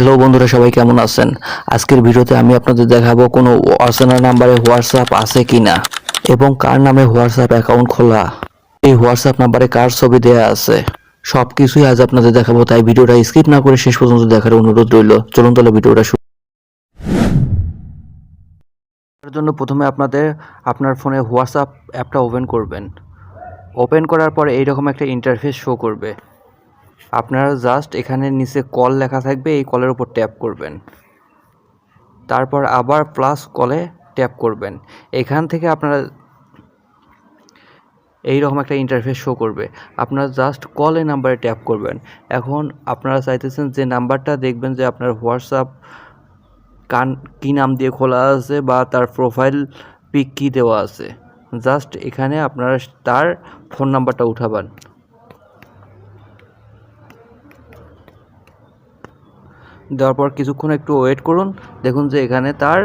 Hello বন্ধুরা, সবাই কেমন আছেন? আজকের ভিডিওতে আমি আপনাদের দেখাবো কোনো অচেনা নাম্বারে হোয়াটসঅ্যাপ আছে কিনা এবং কার নামে হোয়াটসঅ্যাপ অ্যাকাউন্ট খোলা। এই হোয়াটসঅ্যাপ নাম্বারে কার ছবি দেয়া আছে? সব কিছুই আজ আপনাদের দেখাবো, তাই ভিডিওটা স্কিপ না করে শেষ পর্যন্ত দেখার অনুরোধ রইল। চলুন তাহলে ভিডিওটা শুরু তার জন্য প্রথমে আপনাদের আপনার ফোনে হোয়াটসঅ্যাপ অ্যাপটা ওপেন করবেন। ওপেন করার পরে এইরকম একটা ইন্টারফেস শো করবে। আপনারা জাস্ট এখানে নিচে কল লেখা থাকবে, এই কলের উপর ট্যাপ করবেন। তারপর আবার প্লাস কলে ট্যাপ করবেন। এখান থেকে আপনারা এই রকম একটা ইন্টারফেস শো করবে। আপনারা জাস্ট কল নাম্বারে ট্যাপ করবেন। এখন আপনারা চাইতেছেন যে নাম্বারটা দেখবেন যে আপনার হোয়াটসঅ্যাপ কান, কী নাম দিয়ে খোলা আছে বা তার প্রোফাইল পিক কী দেওয়া আছে। জাস্ট এখানে আপনারা তার ফোন নাম্বারটা উঠাবেন। দেওয়ার পর কিছুক্ষণ একটু ওয়েট করুন। দেখুন যে এখানে তার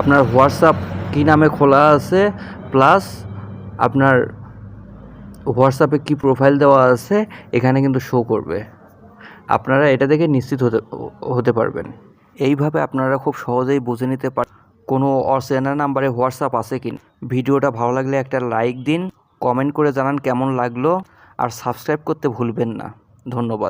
আপনার হোয়াটসঅ্যাপ কী নামে খোলা আছে প্লাস আপনার হোয়াটসঅ্যাপে কি প্রোফাইল দেওয়া আছে, এখানে কিন্তু শো করবে। আপনারা এটা দেখে নিশ্চিত হতে হতে পারবেন। এইভাবে আপনারা খুব সহজেই বুঝে নিতে পার, কোনো অচেনা নাম্বারে হোয়াটসঅ্যাপ আছে কি। ভিডিওটা ভালো লাগলে একটা লাইক দিন কমেন্ট করে জানান কেমন লাগল, আর সাবস্ক্রাইব করতে ভুলবেন না। ধন্যবাদ।